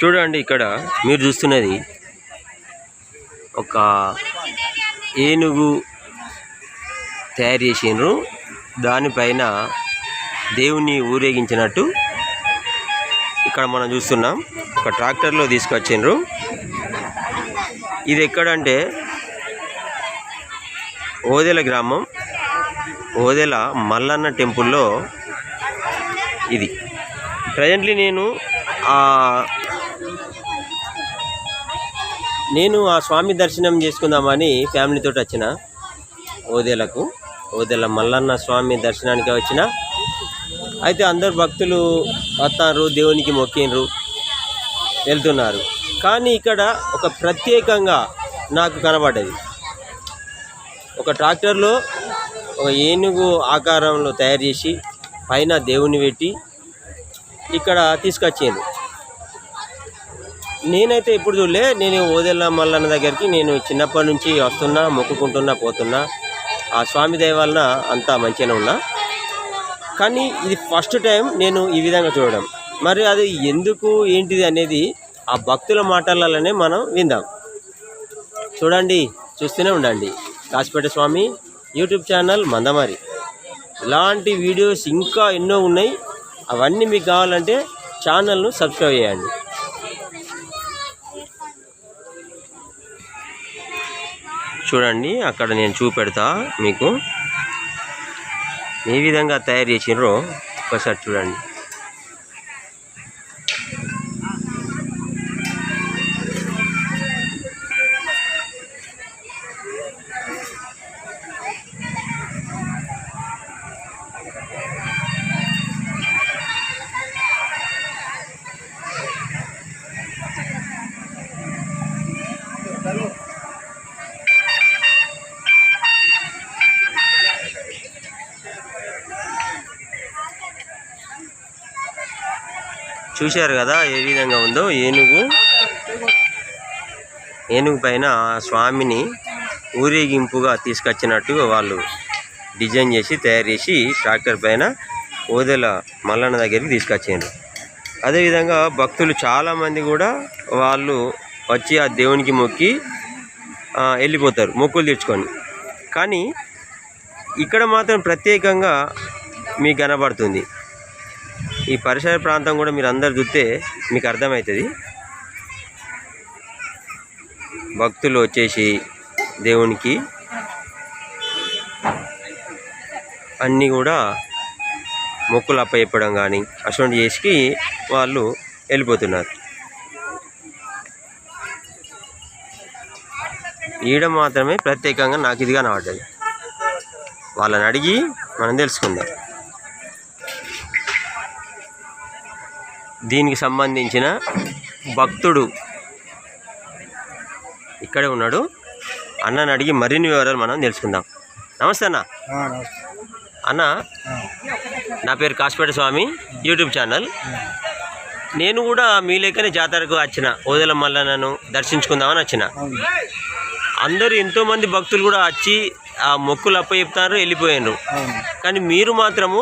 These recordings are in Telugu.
చూడండి ఇక్కడ మీరు చూస్తున్నది ఒక ఏనుగు తయారు చేసిండ్రు. దానిపైన దేవుని ఊరేగించినట్టు ఇక్కడ మనం చూస్తున్నాం. ఒక ట్రాక్టర్లో తీసుకొచ్చిండ్రు. ఇది ఎక్కడంటే ఓదెల గ్రామం. ఓదెల మల్లన్న టెంపుల్లో ఇది. ప్రజెంట్లీ నేను నేను ఆ స్వామి దర్శనం చేసుకుందామని ఫ్యామిలీతో వచ్చిన ఓదేలకు ఓదెల మల్లన్న స్వామి దర్శనానికి వచ్చిన. అయితే అందరు భక్తులు వస్తారు దేవునికి మొక్కిండ్రు వెళ్తున్నారు. కానీ ఇక్కడ ఒక ప్రత్యేకంగా నాకు కనబడ్డది. ఒక ట్రాక్టర్లో ఒక ఏనుగు ఆకారంలో తయారు చేసి పైన దేవుని పెట్టి ఇక్కడ తీసుకొచ్చిండ్రు. నేనైతే ఇప్పుడు చూడలే. నేను ఓదెల్ల మల్లన్న దగ్గరికి నేను చిన్నప్పటి నుంచి వస్తున్నా మొక్కుకుంటున్నా పోతున్నా. ఆ స్వామి దేవాలన అంతా మంచిగానే ఉన్నా. కానీ ఇది ఫస్ట్ టైం నేను ఈ విధంగా చూడడం. మరి అది ఎందుకు ఏంటిది అనేది ఆ భక్తుల మాటలలోనే మనం విందాం. చూడండి చూస్తూనే ఉండండి. Kasipeta Swamy YouTube channel Mandamarri. ఇలాంటి వీడియోస్ ఇంకా ఎన్నో ఉన్నాయి. అవన్నీ మీకు కావాలంటే ఛానల్ను సబ్స్క్రైబ్ చేయండి. చూడండి అక్కడ నేను చూపెడతా మీకు. ఏ విధంగా తయారు చేసినారో ఒకసారి చూడండి. చూశారు కదా ఏ విధంగా ఉందో ఏనుగు. ఏనుగు పైన స్వామిని ఊరేగింపుగా తీసుకొచ్చినట్టు వాళ్ళు డిజైన్ చేసి తయారు చేసి ట్రాక్టర్ పైన ఓదెల మల్లన్న దగ్గరికి తీసుకొచ్చారు. అదేవిధంగా భక్తులు చాలామంది కూడా వాళ్ళు వచ్చి ఆ దేవునికి మొక్కి వెళ్ళిపోతారు మొక్కులు తెచ్చుకొని కానీ ఇక్కడ మాత్రం ప్రత్యేకంగా మీకు కనబడుతుంది. ఈ పరిసర ప్రాంతం కూడా మీరు అందరు చూస్తే మీకు అర్థమవుతుంది. భక్తులు వచ్చేసి దేవునికి అన్నీ కూడా మొక్కులు అప్పచెప్పడం కానీ అటువంటి చేసి వాళ్ళు వెళ్ళిపోతున్నారు. ఈడ మాత్రమే ప్రత్యేకంగా నాకు ఇది కనబడ్డది వాళ్ళని అడిగి మనం తెలుసుకుందాం. దీనికి సంబంధించిన భక్తుడు ఇక్కడే ఉన్నాడు. అన్నని అడిగి మరిన్ని వివరాలు మనం తెలుసుకుందాం. నమస్తే అన్న. అన్న నా పేరు కాసిపేట స్వామి యూట్యూబ్ ఛానల్. నేను కూడా మీ లెక్కనే జాతరకు వచ్చిన ఓదెల మల్లన్నను దర్శించుకుందామని వచ్చిన. అందరూ ఎంతోమంది భక్తులు కూడా వచ్చి ఆ మొక్కులు అప్పచెప్తారు వెళ్ళిపోయారు కానీ మీరు మాత్రము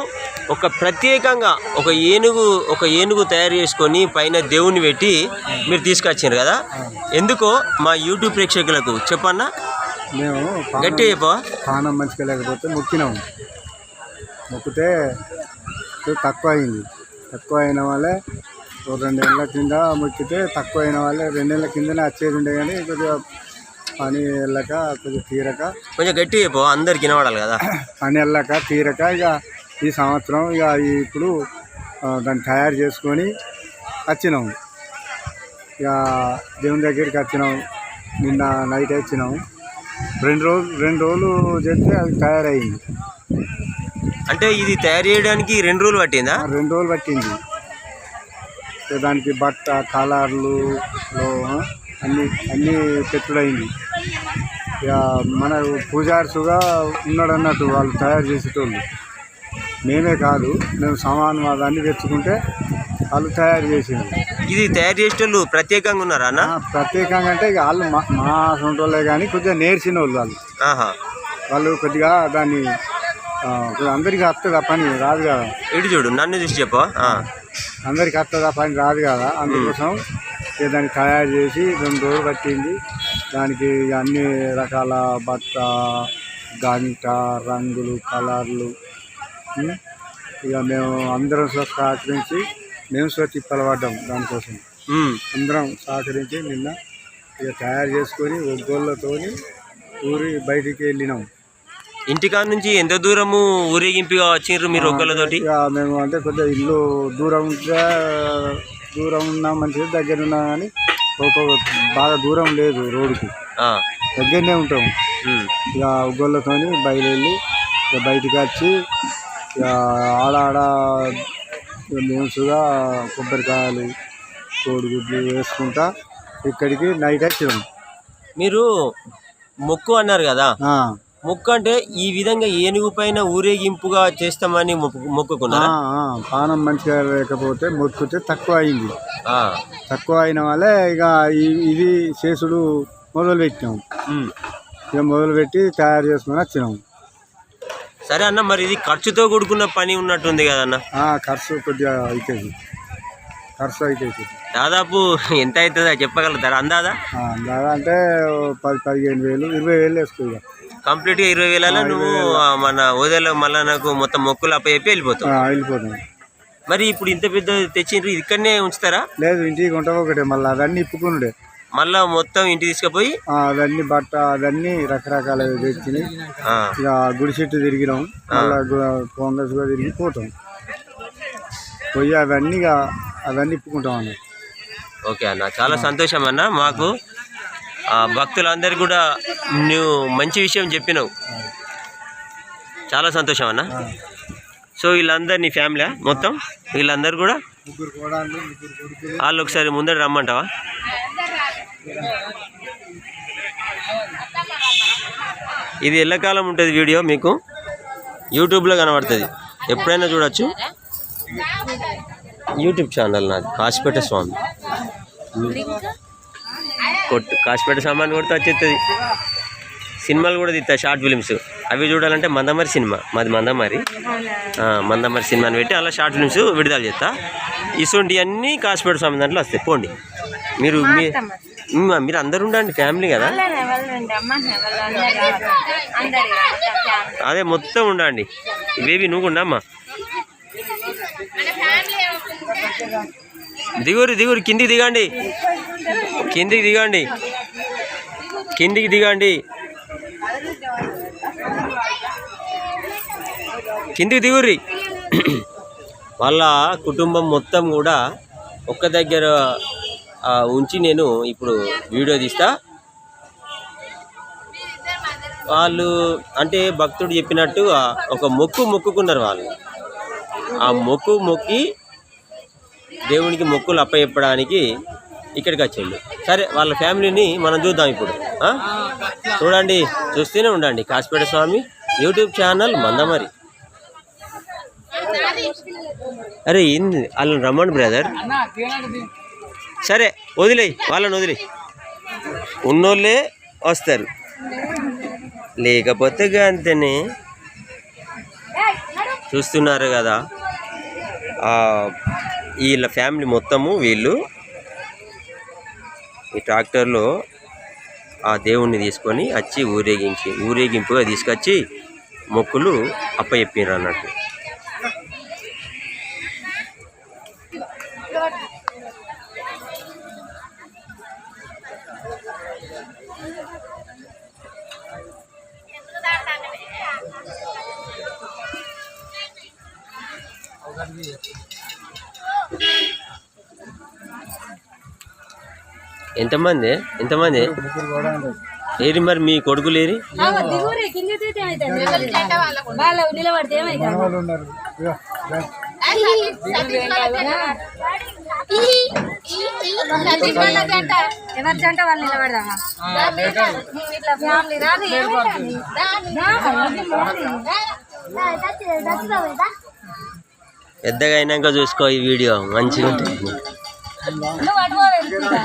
ఒక ప్రత్యేకంగా ఒక ఏనుగు ఒక ఏనుగు తయారు చేసుకొని పైన దేవుని పెట్టి మీరు తీసుకొచ్చారు కదా? ఎందుకో మా యూట్యూబ్ ప్రేక్షకులకు చెప్పన్నా? మేము గట్టి చెప్పవా? పానం మంచిగా లేకపోతే మొక్కినాము. మొక్కితే తక్కువ అయింది తక్కువ అయిన వాళ్ళే ఓ రెండేళ్ళ కింద మొక్కితే తక్కువ అయిన వాళ్ళే రెండేళ్ళ కిందనే వచ్చేది ఉండే కానీ కొద్దిగా పని వెళ్ళక కొద్దిగా తీరక. కొంచెం గట్టి చెప్పవా అందరికి వినపడాలి కదా. పని వెళ్ళక తీరక ఇక ఈ సంవత్సరం ఇక ఇప్పుడు దాన్ని తయారు చేసుకొని వచ్చినాము ఇక దేవుని దగ్గరికి వచ్చినాం. నిన్న నైట్ వచ్చినాము రెండు రోజులు రెండు రోజులు చేస్తే అది తయారైంది. అంటే ఇది తయారు చేయడానికి రెండు రోజులు పట్టిందా? రెండు రోజులు పట్టింది. దానికి బట్ట కలర్లు అన్ని అన్నీ పెట్టుడైంది. ఇక మన పూజార్సుగా ఉన్నాడు అన్నట్టు వాళ్ళు తయారు చేసేటోళ్ళు. మేమే కాదు మేము సమానం అన్నీ తెచ్చుకుంటే వాళ్ళు తయారు చేసింది. ఇది తయారు చేసేటోళ్ళు ప్రత్యేకంగా ఉన్నారా అన్న? ప్రత్యేకంగా అంటే ఇక వాళ్ళు మా మా సొంతోళ్ళే కానీ కొద్దిగా నేర్చిన వాళ్ళు. వాళ్ళు వాళ్ళు కొద్దిగా దాన్ని అందరికీ వస్తుంది ఆ పని? రాదు కదా. ఇటు చూడు నన్ను చూసి చెప్పవా ఆ. అందరికి వస్తుంది ఆ పని? రాదు కదా. అందుకోసం దాన్ని తయారు చేసి రెండు రోజులు పట్టింది దానికి ఇక అన్ని రకాల బట్ట గంట రంగులు కలర్లు? ఇక మేము అందరం సహ- సహకరించి మేము సహా తిప్పలపడ్డాం దానికోసం. అందరం సహకరించి నిన్న ఇక తయారు చేసుకొని ఒగ్గోళ్ళతోని ఊరి బయటికి వెళ్ళినాం ఇంటికాడ నుంచి ఎంత దూరము ఊరేగింపుగా వచ్చిండ్రు మీరు ఒక్కళ్ళతోటి ఇక మేము అంటే కొద్దిగా ఇల్లు దూరం ఉంటే దూరం ఉన్నా మంచిది దగ్గర ఉన్నా కానీ ఒక బాగా దూరం లేదు రోడ్డుకి. దగ్గరనే ఉంటాం ఉమ్. ఇక ఉగ్గోళ్ళతోని బయలుదేరి ఇక బయటికి వచ్చి ఇక ఆడ ఆడ మేముసుగా కొబ్బరికాయలు కోడిగుడ్లు వేసుకుంటా ఇక్కడికి నైట్ వచ్చినాం. మీరు మొక్కు అన్నారు కదా? మొక్కు అంటే ఈ విధంగా ఏనుగు పైన ఊరేగింపుగా చేస్తామని మొక్కుకున్నారా? పానం మంచిగా లేకపోతే మొక్కితే తక్కువ అయింది. తక్కువ అయిన వల్లే ఇక ఇది చేసుడు మొదలు పెట్టినాం. ఇక మొదలుపెట్టి తయారు చేసుకొని వచ్చినాం. సరే అన్న మరి ఇది ఖర్చుతో కూడుకున్న పని ఉన్నట్టుంది కదన్న ఖర్చు కొద్దిగా అవుతుంది ఖర్చు అవుతుంది దాదాపు ఎంత అవుతుందో చెప్పగలుగుతారా? అందాదా ఆ, దాదా అంటే పది పదిహేను వేలు ఇరవై వేలు వేసుకో ఇక కంప్లీట్గా ఇరవై వేల. నువ్వు మన ఓదెలో మళ్ళా నాకు మొత్తం మొక్కులు అప్పచెప్పి వెళ్ళిపోతావు. మరి ఇప్పుడు ఇంత పెద్ద తెచ్చిండ్రు ఇక్కడనే ఉంచుతారా? లేదు ఇంటికి కొంట ఒకటే మళ్ళీ అవన్నీ ఇప్పుకునుడే. మళ్ళా మొత్తం ఇంటికి తీసుకుపోయి? అవన్నీ బట్ట అవన్నీ రకరకాల తెచ్చినాయి ఇక గుడి చెట్టు తిరిగినాం మళ్ళీ కాంగ్రెస్ కూడా తిరిగి పోతాం. పోయి అవన్నీ అవన్నీ ఇప్పుకుంటాం అన్నమాట ఓకే అన్న చాలా సంతోషం అన్న మాకు. భక్తులందరికీ కూడా నువ్వు మంచి విషయం చెప్పినావు. చాలా సంతోషం అన్న. సో వీళ్ళందరు నీ ఫ్యామిలీ మొత్తం? వీళ్ళందరూ కూడా? వాళ్ళు ఒకసారి ముందర రమ్మంటావా? ఇది ఎల్లకాలం ఉంటుంది వీడియో మీకు. యూట్యూబ్లో కనబడుతుంది. ఎప్పుడైనా చూడొచ్చు. యూట్యూబ్ ఛానల్ నాది. కాశీపేట స్వామి. కొట్టు. కాసిపేట సామాన్ కొడితే వచ్చేస్తుంది సినిమాలు కూడా తీస్తా షార్ట్ ఫిలిమ్స్ అవి చూడాలంటే మందమరి సినిమా. మాది మందమరి. ఆ, మందమరి సినిమాని పెట్టి అలా షార్ట్ ఫిలిమ్స్ విడుదల చేస్తా. ఇటువంటి అన్నీ కాసిపేట స్వామి దాంట్లో వస్తాయి. పోండి. మీరు మీరు అందరు ఉండండి ఫ్యామిలీ కదా? అదే మొత్తం ఉండండి. బేబీ నువ్వు ఉండమ్మా. దిగురు దిగురు కిందికి దిగండి. కిందికి దిగండి. కిందికి దిగండి. కిందికి దిగుర్రి. వాళ్ళ కుటుంబం మొత్తం కూడా ఒక్క దగ్గర ఉంచి నేను ఇప్పుడు వీడియో తీస్తా. వాళ్ళు అంటే భక్తుడు చెప్పినట్టు ఒక మొక్కు మొక్కుకున్నారు వాళ్ళు. ఆ మొక్కు మొక్కి దేవునికి మొక్కులు అప్పచెప్పడానికి ఇక్కడికి వచ్చిండు సరే వాళ్ళ ఫ్యామిలీని మనం చూద్దాం ఇప్పుడు. చూడండి చూస్తూనే ఉండండి. Kasipeta Swamy YouTube channel Mandamarri. అరే ఏంది వాళ్ళని రమ్మను బ్రదర్. సరే వదిలేయి వాళ్ళని వదిలేయి. ఉన్నోళ్ళే వస్తారు. లేకపోతే అంతేనే చూస్తున్నారు కదా. వీళ్ళ ఫ్యామిలీ మొత్తము వీళ్ళు ఈ ట్రాక్టర్లో ఆ దేవుణ్ణి తీసుకొని వచ్చి ఊరేగించి ఊరేగింపుగా తీసుకొచ్చి మొక్కులు అప్పచెప్పినారు అన్నట్టు. ఎంతమంది? ఎంతమంది? ఏరి మరి మీ కొడుకులేరి దిగురే కింద తీస్తే ఏమైతుంది వాళ్ళు నిలబడితే ఏమైతుంది వాళ్ళు ఉన్నారు. ఇక, రా. ఎవరి జంట వాళ్ళు నిలబడదామా? ఇట్లా ఫ్యామిలీ రాదు ఏమైతుంది? రా, పెద్దగా అయినాక చూసుకో ఈ వీడియో. మంచిగా ఉంటుంది నువ్వు అటు పో, వెళ్తురా.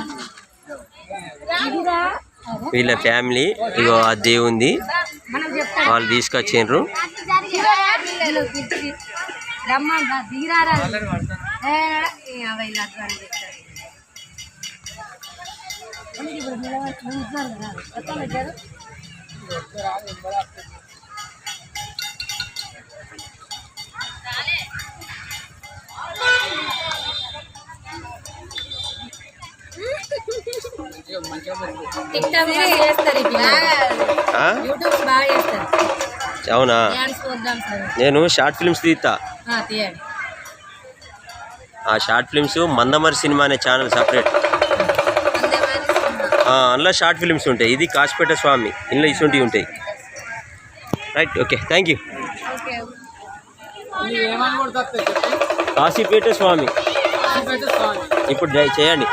ఇదిరా. వీళ్ళ ఫ్యామిలీ ఇగో ఆ దేవుంది. వాళ్ళు తీసుకొచ్చిండ్రు. దిగరా, చేస్తారు. యూట్యూబ్ బాగా చేస్తారు. అవునా. నేను షార్ట్ ఫిల్మ్స్ తీస్తా. ఆ, షార్ట్ ఫిల్మ్స్ మందమరి సినిమా అనే ఛానల్ సపరేట్. అందులో షార్ట్ ఫిల్మ్స్ ఉంటాయి. ఇది కాశపేట స్వామి. ఇందులో ఇసుంటివి ఉంటాయి. Right okay. Thank you. Kasipet Swamy. ఇప్పుడు చేయండి.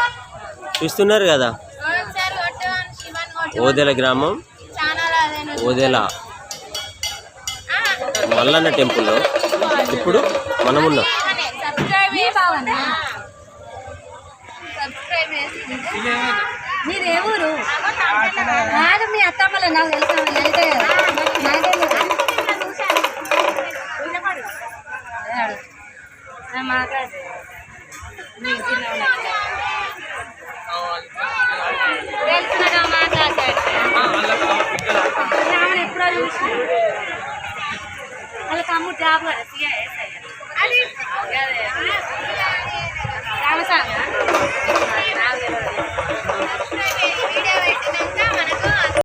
చూస్తున్నారు కదా? ఓదెల గ్రామం ఓదెల మల్లన్న టెంపుల్లో ఇప్పుడు మనమున్నాం. సబ్స్క్రైబ్ మీ బావనా మీ నాకు తెలుసా మాట్లాడు. బాగా చూసి వాళ్ళ తమ్ముడు జాబ్ కదా సీఐ